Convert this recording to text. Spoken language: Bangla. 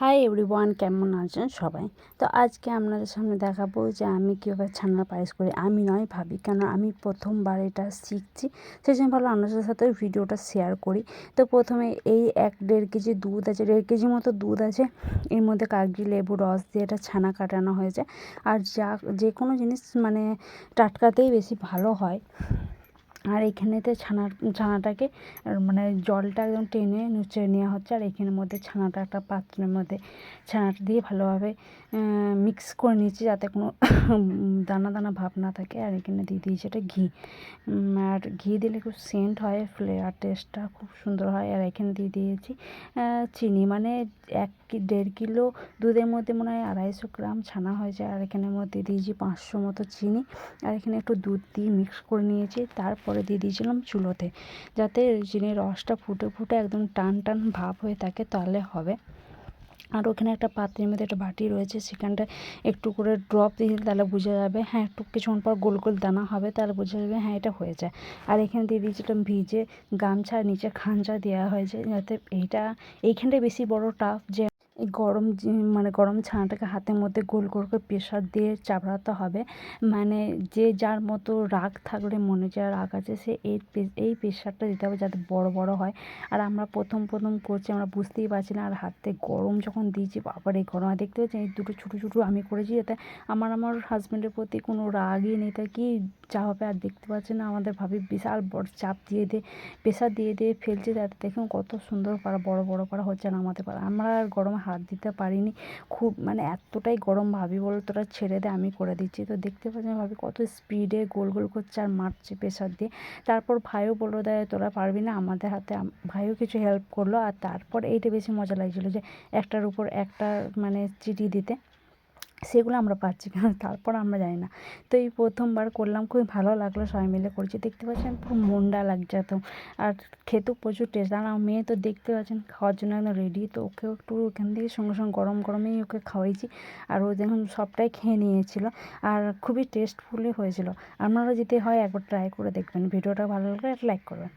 হাই এভরিওয়ান কেমন আছেন সবাই? তো আজকে আপনাদের সামনে দেখাবো যে আমি কীভাবে ছানার পায়েস করি। আমি নয় ভাবি কেন আমি প্রথমবার এটা শিখছি। সেই জন্য ভালো আপনাদের সাথে ভিডিওটা শেয়ার করি। তো প্রথমে এই এক দেড় কেজি দুধ আছে, দেড় কেজি মতো দুধ আছে। এর মধ্যে কাগজি, লেবু, রস দিয়ে এটা ছানা কাটানো হয়েছে। আর যা যে কোনো জিনিস মানে টাটকাতেই বেশি ভালো হয়। আর এইখানেতে ছানা ছানাটাকে মানে জলটা একদম টেনে নুচে নেওয়া হচ্ছে, আর এখানের মধ্যে ছানাটা একটা পাত্রের মধ্যে ছানাটা দিয়ে ভালোভাবে মিক্স করে নিয়েছি যাতে কোনো দানা দানা ভাব না থাকে। আর এখানে দিয়ে দিয়েছি এটা ঘি। আর ঘি দিলে খুব সেন্ট হয় ফ্লেভার টেস্টটা খুব সুন্দর হয়। আর এখানে দিয়ে দিয়েছি চিনি। মানে এক দেড় কিলো দুধের মধ্যে মনে হয় আড়াইশো গ্রাম ছানা হয়েছে আর এখানের মধ্যে দিয়েছি পাঁচশো মতো চিনি। আর এখানে একটু দুধ দিয়ে মিক্স করে নিয়েছি। তারপরে দিয়ে দিয়েছিলাম চুলোতে। যাতে চিনির রসটা ফুটে ফুটে একদম টান টান ভাব হয়ে থাকে তাহলে হবে। আর ওখানে একটা পাত্রের মধ্যে একটা বাটি রয়েছে, সেখানটায় একটু করে ড্রপ দিয়ে দিলে তাহলে বোঝা যাবে হ্যাঁ একটু কিছুক্ষণ পর গোল গোল দানা হবে তাহলে বোঝা যাবে হ্যাঁ এটা হয়ে যায়। আর এখানে দিয়ে দিয়েছিলাম ভিজে গামছা, নিচে খাঞ্চা দেওয়া হয়েছে যাতে এইটা, এইখানটায় বেশি বড় টাফ যে এই গরম মানে গরম ছানাটাকে হাতের মধ্যে গোল গোল করে প্রেশার দিয়ে চাপড়াতে হবে। মানে যে যার মতো রাগ থাকলে, মনে যা রাগ আছে, সে এই এই প্রেশারটা দিতে হবে যাতে বড় বড় হয়। আর আমরা প্রথম প্রথম করছি, আমরা বুঝতেই পারছি না, আর হাতে গরম যখন দিয়েছি, বাবার এই গরম, দেখতে পাচ্ছি এই দুটো ছোটো ছোটো আমি করেছি যাতে আমার আমার হাজব্যান্ডের প্রতি কোনো রাগই নেই তাই কি যা হবে আর দেখতে পাচ্ছি না, আমাদের ভাবি বিশাল বড় চাপ দিয়ে দিয়ে প্রেশার দিয়ে দিয়ে ফেলছে, যাতে দেখুন কত সুন্দর পারা বড় বড় করা হচ্ছে না আমাদের পারা আমরা আর গরমে হাত দিতে পারিনি। খুব মানে এতটাই গরম ভাবি বল তোরা ছেড়ে দে, আমি করে দিচ্ছি। তো দেখতে পাচ্ছি ভাবি কত স্পিডে গোল গোল করছে আর মারছে প্রেশার দিয়ে। তারপর ভাইও বলল দেয় তোরা পারবি না, আমাদের হাতে ভাইও কিছু হেল্প করল আর তারপর এইটা বেশি মজা লাগছিল যে একটার উপর একটা মানে চিটি দিতে। সেগুলো আমরা পাচ্ছি কেন, তারপর আমরা জানি না। তো এই প্রথমবার করলাম, খুবই ভালো লাগল, সবাই মিলে করছি। দেখতে পাচ্ছেন, পুরো মন্ডা লাগছে তো আর খেতেও প্রচুর টেস্ট আর আমার মেয়ে তো দেখতে পাচ্ছেন, খাওয়ার জন্য একদম রেডি তো ওকেও একটু ওখান থেকে সঙ্গে সঙ্গে গরম গরমেই ওকে খাওয়াইছি। আর ও দেখুন, সবটাই খেয়ে নিয়েছিল, আর খুবই টেস্টফুলি হয়েছিল। আপনারা যদি হয় একবার ট্রাই করে দেখবেন, ভিডিওটা ভালো লাগলে লাইক করবেন।